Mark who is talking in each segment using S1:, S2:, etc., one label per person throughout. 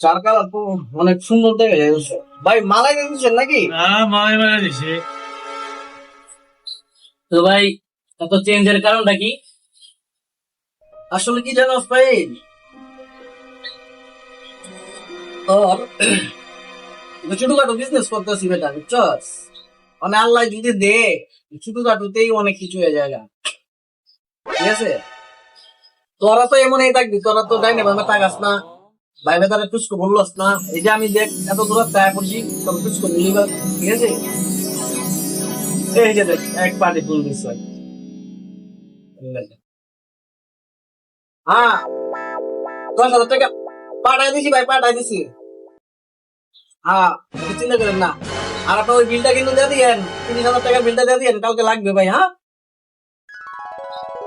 S1: চার কালার তো অনেক সুন্দর দেখা যাচ্ছে ভাই মালাই দিচ্ছেন নাকি?
S2: হ্যাঁ মারা দিছে।
S3: তো ভাই এত চেঞ্জের কারণটা কি?
S1: আসলে কি জানো ভাই? তোর ছোটখাটো বিজনেস করতেছি বেটা বুঝছস মানে আল্লাহ যদি দে ছোটখাটোতেই অনেক কিছু হয়ে যায় ঠিক আছে? তোরা তো এমনই থাকবি তোরা তো না ভাবে টাকাস না। ভাইবে তারা টুসকো বললস না। এই যে আমি দেখ এত দূর টাকা করছি তোর টুসকো বা, ঠিক আছে? এই যে দেখ এক পার্টি ফুল দিস হ্যাঁ। হাজার টাকা পাঠাই দিছি ভাই পাঠাই দিছি। হ্যাঁ চিন্তা করেন না। আর আপনার ওই বিলটা কিন্তু দিয়ে দিয়েন তিরিশ হাজার টাকার বিলটা দিয়ে দিয়েন কালকে লাগবে ভাই হ্যাঁ?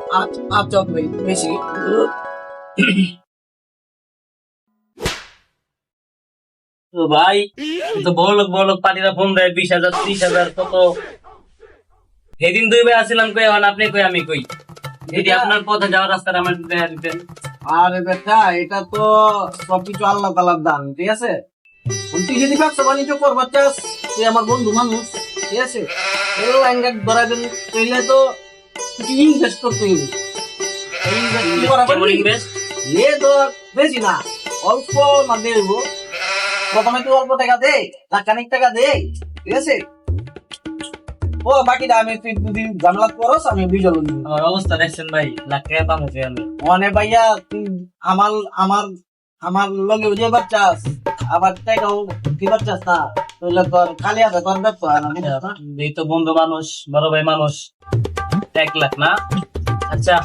S1: আচ্ছা ভাই বেশি।
S3: তো ভাই তো বড় লোক বড় লোক পার্টিরা ফোন দেয় বিশ হাজার ত্রিশ হাজার কত? সেদিন দুই ভাই আসছিলাম কই এখন আপনি কই আমি কই? যদি আপনার পথে যাওয়ার রাস্তাটা আমার দিতেন।
S1: আরে বেটা এটা তো সবকিছু আল্লাহ তালার দান ঠিক আছে? তুই যদি ব্যবসা বাণিজ্য করবার চাস তুই আমার বন্ধু মানুষ ঠিক আছে? দেন তাইলে তো ইনভেস্ট করতে হবে এ বেশি না অল্প না দেব। প্রথমে তুই অল্প টাকা দে টাকা দে ঠিক আছে? ও বাকিটা আমি তুই দুদিন করস আমি বিজল
S3: আমার অবস্থা দেখছেন ভাই লাখ টাকা পাবো কি আমি।
S1: মানে ভাইয়া তুই আমার আমার আমার লগে যে বাচ্চাস আবার টাকাও কি চাস না তাহলে তোর খালি আছে তোর ব্যবসা না
S3: এই তো বন্ধু মানুষ বড় ভাই মানুষ। এক লাখ না? আচ্ছা।